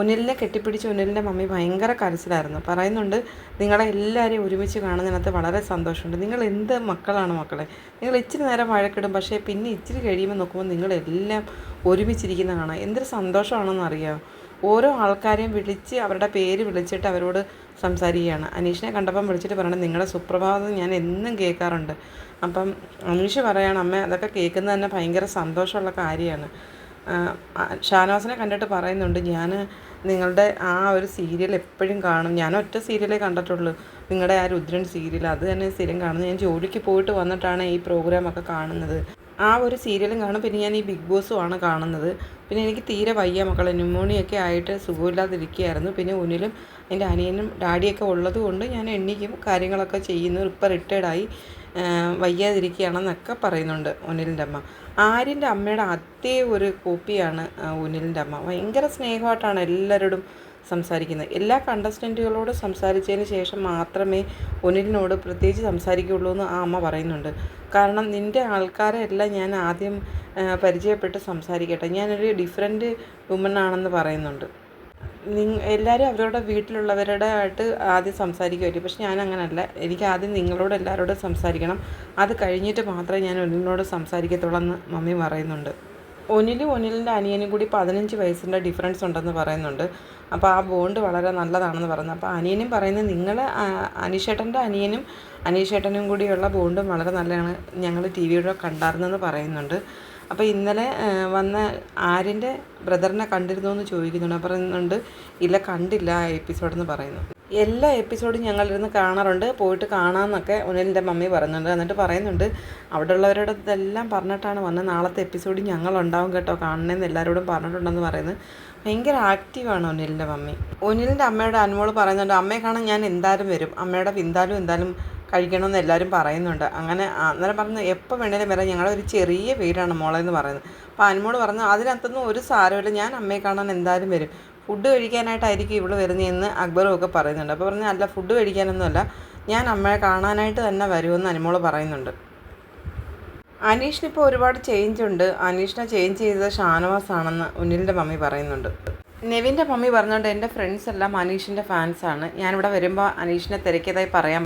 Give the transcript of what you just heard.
ഉനിലിനെ കെട്ടിപ്പിടിച്ച് ഉനിലിന്റെ മമ്മി ഭയങ്കര കരച്ചിലായിരുന്നു. പറയുന്നുണ്ട് നിങ്ങളെ എല്ലാവരെയും ഒരുമിച്ച് കാണുന്നതിനകത്ത് വളരെ സന്തോഷമുണ്ട്. നിങ്ങൾ എന്ത് മക്കളാണ് മക്കളെ? നിങ്ങൾ ഇച്ചിരി നേരം വഴക്കിടും പക്ഷേ പിന്നെ ഇച്ചിരി കഴിയുമ്പോൾ നോക്കുമ്പോൾ നിങ്ങളെല്ലാം ഒരുമിച്ചിരിക്കുന്ന കാണാം എന്തൊരു സന്തോഷമാണെന്ന് അറിയാമോ ഓരോ ആൾക്കാരെയും വിളിച്ച് അവരുടെ പേര് വിളിച്ചിട്ട് അവരോട് സംസാരിക്കുകയാണ്. അനീഷിനെ കണ്ടപ്പം വിളിച്ചിട്ട് പറയണം നിങ്ങളുടെ സുപ്രഭാതം ഞാൻ എന്നും കേൾക്കാറുണ്ട്. അപ്പം അനീഷ് പറയാണ് അമ്മ അതൊക്കെ കേൾക്കുന്നത് തന്നെ ഭയങ്കര സന്തോഷമുള്ള കാര്യമാണ്. ഷാനവാസിനെ കണ്ടിട്ട് പറയുന്നുണ്ട് ഞാൻ നിങ്ങളുടെ ആ ഒരു സീരിയൽ എപ്പോഴും കാണും. ഞാൻ ഒറ്റ സീരിയലേ കണ്ടിട്ടുള്ളൂ. നിങ്ങളുടെ ആ രുദ്രൻ സീരിയൽ. അത് തന്നെ സ്ഥിരം കാണുന്നത്. ഞാൻ ജോലിക്ക് പോയിട്ട് വന്നിട്ടാണ് ഈ പ്രോഗ്രാമൊക്കെ കാണുന്നത്. ആ ഒരു സീരിയലും കാണും. പിന്നെ ഞാൻ ഈ ബിഗ് ബോസും ആണ് കാണുന്നത്. പിന്നെ എനിക്ക് തീരെ വയ്യ മക്കളെ. ന്യൂമോണിയൊക്കെ ആയിട്ട് സുഖമില്ലാതിരിക്കുകയായിരുന്നു. പിന്നെ ഉനിലും എന്റെ അനിയനും ഡാഡിയൊക്കെ ഉള്ളത് കൊണ്ട് ഞാൻ എണ്ണിക്കും. കാര്യങ്ങളൊക്കെ ചെയ്യുന്നു. ഇപ്പോൾ റിട്ടയർഡായി വയ്യാതിരിക്കുകയാണെന്നൊക്കെ പറയുന്നുണ്ട് ഉനിലിന്റെ അമ്മ. ആര്യന്റെ അമ്മയുടെ അതേ ഒരു കോപ്പിയാണ് ഉനിലിന്റെ അമ്മ. ഭയങ്കര സ്നേഹമായിട്ടാണ് എല്ലാവരോടും സംസാരിക്കുന്നത്. എല്ലാ കണ്ടസ്റ്റന്റുകളോടും സംസാരിച്ചതിന് ശേഷം മാത്രമേ ഉനിലിനോട് പ്രത്യേകിച്ച് സംസാരിക്കുകയുള്ളൂ എന്ന് ആ അമ്മ പറയുന്നുണ്ട്. കാരണം നിന്റെ ആൾക്കാരെ എല്ലാം ഞാൻ ആദ്യം പരിചയപ്പെട്ട് സംസാരിക്കട്ടെ. ഞാനൊരു ഡിഫറെന്റ് വുമൺ ആണെന്ന് പറയുന്നുണ്ട്. എല്ലാവരും അവരുടെ വീട്ടിലുള്ളവരുടെ ആയിട്ട് ആദ്യം സംസാരിക്കുമായിരിക്കും. പക്ഷെ ഞാൻ അങ്ങനല്ല എനിക്ക് ആദ്യം നിങ്ങളോട് എല്ലാവരോടും സംസാരിക്കണം. അത് കഴിഞ്ഞിട്ട് മാത്രമേ ഞാൻ ഒന്നിനോട് സംസാരിക്കത്തുള്ളൂ എന്ന് മമ്മി പറയുന്നുണ്ട്. ഒനിലും ഒനിലിന്റെ അനിയനും കൂടി പതിനഞ്ച് വയസ്സിന്റെ ഡിഫറൻസ് ഉണ്ടെന്ന് പറയുന്നുണ്ട്. അപ്പോൾ ആ ബോണ്ട് വളരെ നല്ലതാണെന്ന് പറയുന്നത് അപ്പോൾ അനിയനും പറയുന്നത് നിങ്ങൾ അനീഷേട്ടന്റെ അനിയനും അനീഷേട്ടനും കൂടിയുള്ള ബോണ്ടും വളരെ നല്ലതാണ് ഞങ്ങൾ ടി വിയുടെ കണ്ടായിരുന്നെന്ന് പറയുന്നുണ്ട്. അപ്പോൾ ഇന്നലെ വന്ന ആര്യന്റെ ബ്രദറിനെ കണ്ടിരുന്നു എന്ന് ചോദിക്കുന്നുണ്ട് പറയുന്നുണ്ട് ഇല്ല കണ്ടില്ല ആ എപ്പിസോഡെന്ന് പറയുന്നു. എല്ലാ എപ്പിസോഡും ഞങ്ങളിരുന്ന് കാണാറുണ്ട്. പോയിട്ട് കാണാമെന്നൊക്കെ ഉനലിന്റെ മമ്മി പറയുന്നുണ്ട് എന്നിട്ട് പറയുന്നുണ്ട് അവിടെ ഉള്ളവരോട് ഇതെല്ലാം പറഞ്ഞിട്ടാണ് വന്നത് നാളത്തെ എപ്പിസോഡ് ഞങ്ങളുണ്ടാവും കേട്ടോ. കാണണമെന്ന് എല്ലാവരോടും പറഞ്ഞിട്ടുണ്ടെന്ന് പറയുന്നത് ഭയങ്കര ആക്റ്റീവാണ് ഉനിലിന്റെ മമ്മി. ഉനിലിന്റെ അമ്മയുടെ അനുമോൾ പറയുന്നുണ്ട് അമ്മയെ കാണാൻ ഞാൻ എന്തായാലും വരും. അമ്മയുടെ വിന്താലും എന്തായാലും കഴിക്കണമെന്ന് എല്ലാവരും പറയുന്നുണ്ട്. അങ്ങനെ അന്നേരം പറഞ്ഞു എപ്പോൾ വേണേലും വരാം. ഞങ്ങളൊരു ചെറിയ വീടാണ് മോളെന്ന് പറയുന്നത്. അപ്പോൾ അനുമോൾ പറഞ്ഞു അതിനകത്തൊന്നും ഒരു സാരമില്ല ഞാൻ അമ്മയെ കാണാൻ എന്തായാലും വരും. ഫുഡ് കഴിക്കാനായിട്ടായിരിക്കും ഇവിടെ വരുന്നതെന്ന് അക്ബറും ഒക്കെ പറയുന്നുണ്ട്. അപ്പോൾ പറഞ്ഞു അല്ല ഫുഡ് കഴിക്കാനൊന്നുമല്ല. ഞാൻ അമ്മയെ കാണാനായിട്ട് തന്നെ വരുമെന്ന് അനുമോൾ പറയുന്നുണ്ട്. അനീഷിനിപ്പോൾ ഒരുപാട് ചേഞ്ച് ഉണ്ട്. അനീഷിനെ ചേഞ്ച് ചെയ്തത് ഷാനവാസ് ആണെന്ന് ഉന്നിലിന്റെ മമ്മി പറയുന്നുണ്ട്. നെവിന്റെ മമ്മി പറഞ്ഞുകൊണ്ട് എന്റെ ഫ്രണ്ട്സ് എല്ലാം അനീഷിന്റെ ഫാൻസാണ് ഞാനിവിടെ വരുമ്പോൾ അനീഷിനെ തിരക്കിയതായി പറയാൻ